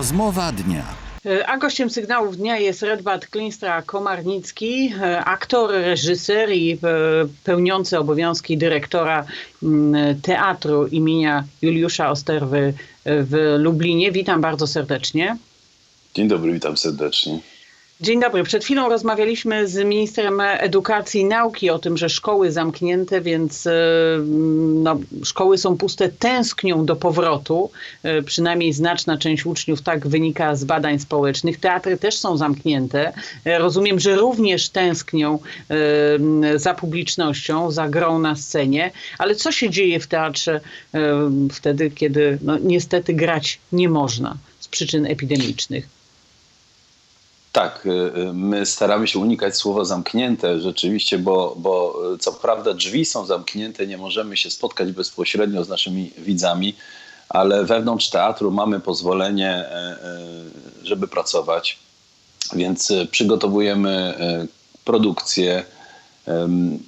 Rozmowa dnia. E, A gościem sygnałów dnia jest Redbart Klinstra Komarnicki, e, aktor, reżyser i e, pełniący obowiązki dyrektora m, teatru imienia Juliusza Osterwy w Lublinie. Witam bardzo serdecznie. Dzień dobry, witam serdecznie. Dzień dobry. Przed chwilą rozmawialiśmy z ministrem edukacji i nauki o tym, że szkoły zamknięte, więc e, no, szkoły są puste, tęsknią do powrotu. E, Przynajmniej znaczna część uczniów tak wynika z badań społecznych. Teatry też są zamknięte. E, Rozumiem, że również tęsknią e, za publicznością, za grą na scenie. Ale co się dzieje w teatrze wtedy, kiedy no, niestety grać nie można z przyczyn epidemicznych? Tak, y, y, my staramy się unikać słowa zamknięte rzeczywiście, bo, bo y, co prawda drzwi są zamknięte, nie możemy się spotkać bezpośrednio z naszymi widzami, ale wewnątrz teatru mamy pozwolenie, e, e, żeby pracować, więc przygotowujemy e, produkcję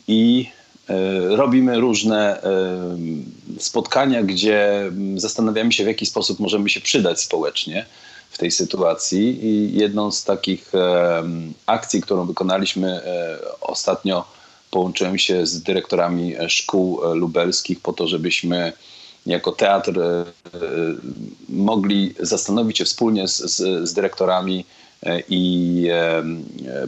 i robimy różne spotkania, gdzie mm, zastanawiamy się, w jaki sposób możemy się przydać społecznie w tej sytuacji. I jedną z takich akcji, którą wykonaliśmy e, ostatnio, połączyłem się z dyrektorami e, szkół e, lubelskich po to, żebyśmy jako teatr mogli zastanowić się wspólnie z, z, z dyrektorami i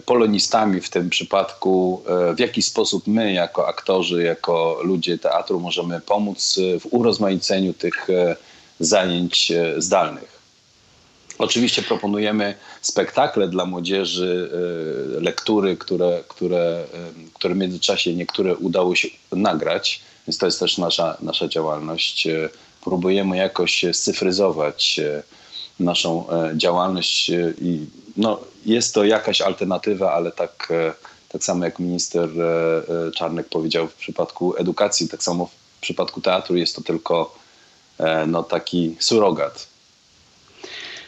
polonistami w tym przypadku, w jaki sposób my jako aktorzy, jako ludzie teatru możemy pomóc w urozmaiceniu tych zajęć zdalnych. Oczywiście proponujemy spektakle dla młodzieży, e, lektury, które, które, e, które w międzyczasie niektóre udało się nagrać, więc to jest też nasza, nasza działalność. E, Próbujemy jakoś scyfryzować naszą działalność i no, jest to jakaś alternatywa, ale tak, tak samo jak minister Czarnek powiedział w przypadku edukacji, tak samo w przypadku teatru jest to tylko no, taki surogat.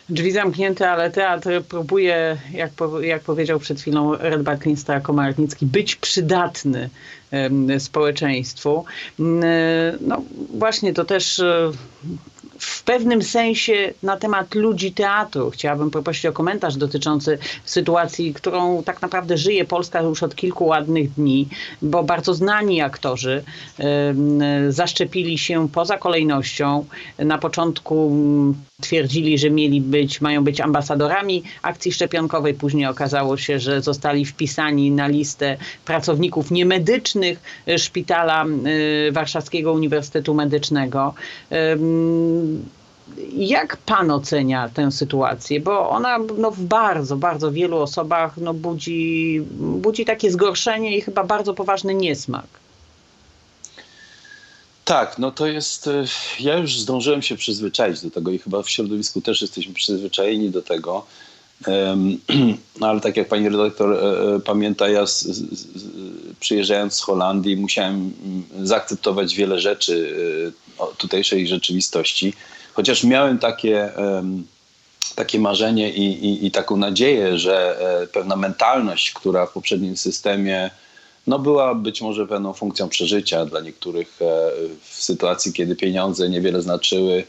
Drzwi zamknięte, ale teatr próbuje, jak, po, jak powiedział przed chwilą Redbart Klinstra Komarnicki, być przydatny społeczeństwu. No właśnie to też e, w pewnym sensie na temat ludzi teatru. Chciałabym poprosić o komentarz dotyczący sytuacji, którą tak naprawdę żyje Polska już od kilku ładnych dni, bo bardzo znani aktorzy zaszczepili się poza kolejnością. Na początku mm, twierdzili, że mieli być, mają być ambasadorami akcji szczepionkowej. Później okazało się, że zostali wpisani na listę pracowników niemedycznych szpitala e, Warszawskiego Uniwersytetu Medycznego. Jak pan ocenia tę sytuację? Bo ona no, w bardzo, bardzo wielu osobach no, budzi, budzi takie zgorszenie i chyba bardzo poważny niesmak. Tak, no to jest. e, Ja już zdążyłem się przyzwyczaić do tego i chyba w środowisku też jesteśmy przyzwyczajeni do tego. No ale tak jak pani redaktor e, e, pamięta, ja z, z, z, przyjeżdżając z Holandii musiałem mm, zaakceptować wiele rzeczy tutejszej rzeczywistości. Chociaż miałem takie, takie marzenie i, i, i taką nadzieję, że e, pewna mentalność, która w poprzednim systemie no była być może pewną funkcją przeżycia dla niektórych e, w sytuacji, kiedy pieniądze niewiele znaczyły,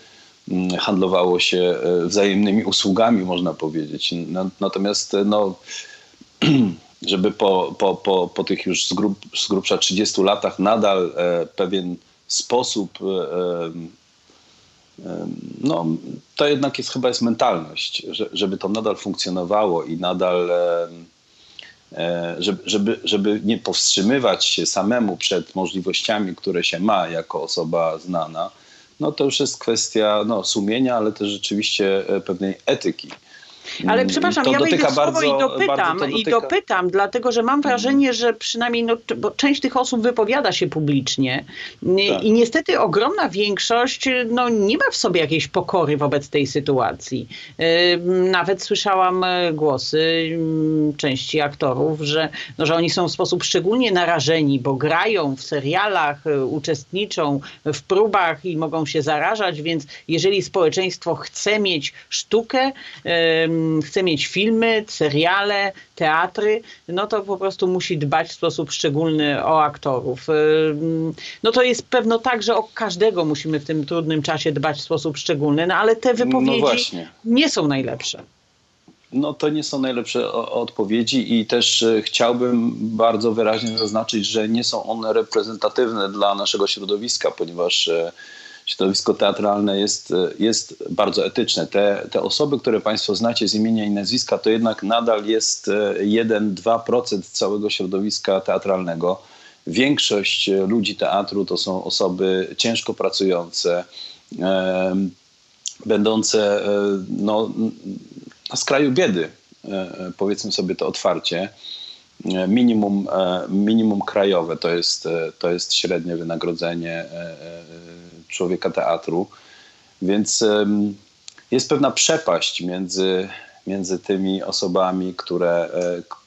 handlowało się e, wzajemnymi usługami, można powiedzieć. No, natomiast no, żeby po, po, po, po tych już z, grub, z grubsza 30 latach nadal pewien sposób e, em, no, to jednak jest chyba jest mentalność, że, żeby to nadal funkcjonowało i nadal e, żeby, żeby, żeby nie powstrzymywać się samemu przed możliwościami, które się ma jako osoba znana, no to już jest kwestia no, sumienia, ale też rzeczywiście e, pewnej etyki. Ale Mm, przepraszam, to ja wejdę słowo i bardzo- dopytam, bardzo to i dopytam, dlatego że mam wrażenie, że przynajmniej no, bo część tych osób wypowiada się publicznie Nie- Tak. i niestety ogromna większość no, nie ma w sobie jakiejś pokory wobec tej sytuacji. Nawet słyszałam e, głosy mm, części aktorów, że, no, że oni są w sposób szczególnie narażeni, bo grają w serialach, e, uczestniczą w próbach i mogą się zarażać, więc jeżeli społeczeństwo chce mieć sztukę, chce mieć filmy, seriale, teatry, no to po prostu musi dbać w sposób szczególny o aktorów. Ym, No to jest pewno tak, że o każdego musimy w tym trudnym czasie dbać w sposób szczególny, no ale te wypowiedzi właśnie. nie są najlepsze. No to nie są najlepsze odpowiedzi i też e, chciałbym bardzo wyraźnie zaznaczyć, że nie są one reprezentatywne dla naszego środowiska, ponieważ e, środowisko teatralne jest, e, jest bardzo etyczne. Te, te osoby, które Państwo znacie z imienia i nazwiska, to jednak nadal jest e, 1-2% całego środowiska teatralnego. Większość e, ludzi teatru to są osoby ciężko pracujące, em, będące e, no, na skraju biedy, e, e, powiedzmy sobie to otwarcie. E, Minimum, e, minimum krajowe to jest, e, to jest średnie wynagrodzenie e, e, człowieka teatru. Więc jest pewna przepaść między, między tymi osobami, które, e,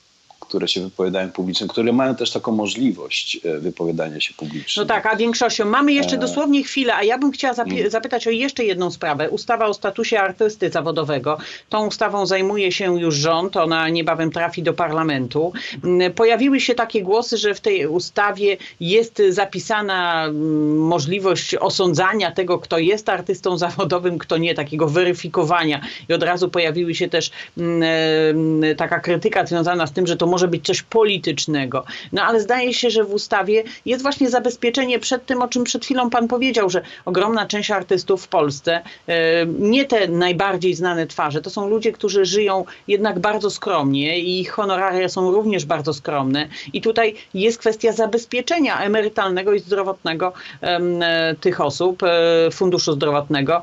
które się wypowiadają publicznie, które mają też taką możliwość e, wypowiadania się publicznie. No tak, a większością. Mamy jeszcze E. dosłownie chwilę, a ja bym chciała Mm. zapytać o jeszcze jedną sprawę. Ustawa o statusie artysty zawodowego. Tą ustawą zajmuje się już rząd, ona niebawem trafi do parlamentu. Mm, Pojawiły się takie głosy, że w tej ustawie jest zapisana mm, możliwość osądzania tego, kto jest artystą zawodowym, kto nie, takiego weryfikowania. I od razu pojawiły się też e, taka krytyka związana z tym, że to może być coś politycznego. No ale zdaje się, że w ustawie jest właśnie zabezpieczenie przed tym, o czym przed chwilą pan powiedział, że ogromna część artystów w Polsce, e, nie te najbardziej znane twarze, to są ludzie, którzy żyją jednak bardzo skromnie i ich honoraria są również bardzo skromne. I tutaj jest kwestia zabezpieczenia emerytalnego i zdrowotnego e, tych osób, e, funduszu zdrowotnego.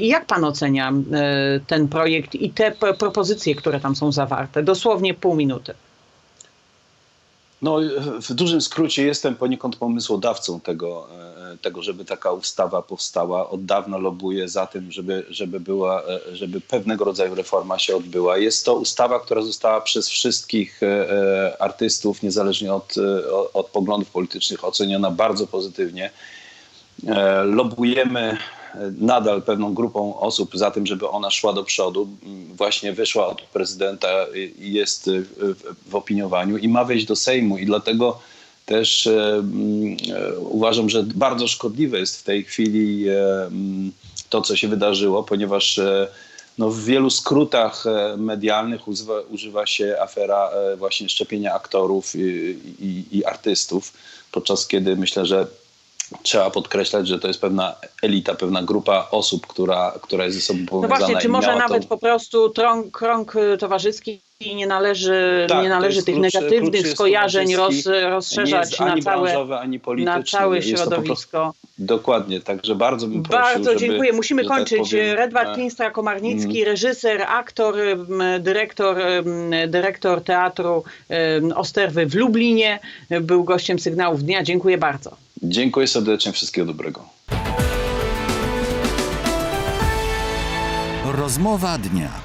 Jak pan ocenia ten projekt i te propozycje, które tam są zawarte? Dosłownie pół minuty. No, w dużym skrócie jestem poniekąd pomysłodawcą tego, e, tego, żeby taka ustawa powstała. Od dawna lobuję za tym, żeby, żeby, była, e, żeby pewnego rodzaju reforma się odbyła. Jest to ustawa, która została przez wszystkich e, artystów, niezależnie od, od- poglądów politycznych, oceniona bardzo pozytywnie. Lobujemy nadal pewną grupą osób za tym, żeby ona szła do przodu. Właśnie wyszła od prezydenta i jest e, w, opiniowaniu i ma wejść do Sejmu i dlatego też m, e, uważam, że bardzo szkodliwe jest w tej chwili e, m, to, co się wydarzyło, ponieważ no, w wielu skrótach medialnych używa, się afera właśnie szczepienia aktorów i, i, i artystów, podczas kiedy myślę, że trzeba podkreślać, że to jest pewna elita, pewna grupa osób, która, która jest ze sobą No powiązana. właśnie, czy i może miała to- nawet po prostu trąg, krąg towarzyski nie należy, Tak, nie należy tych klucz- klucz negatywnych jest skojarzeń roz, rozszerzać na całe, na całe środowisko. Dokładnie, także bardzo bym prosił, Bardzo żeby, dziękuję. Musimy tak kończyć. powiem, Redward e, Klinstra Komarnicki, reżyser, aktor, dyrektor, dyrektor teatru Osterwy w Lublinie, był gościem sygnałów dnia. Dziękuję bardzo. Dziękuję serdecznie, wszystkiego dobrego. Rozmowa dnia.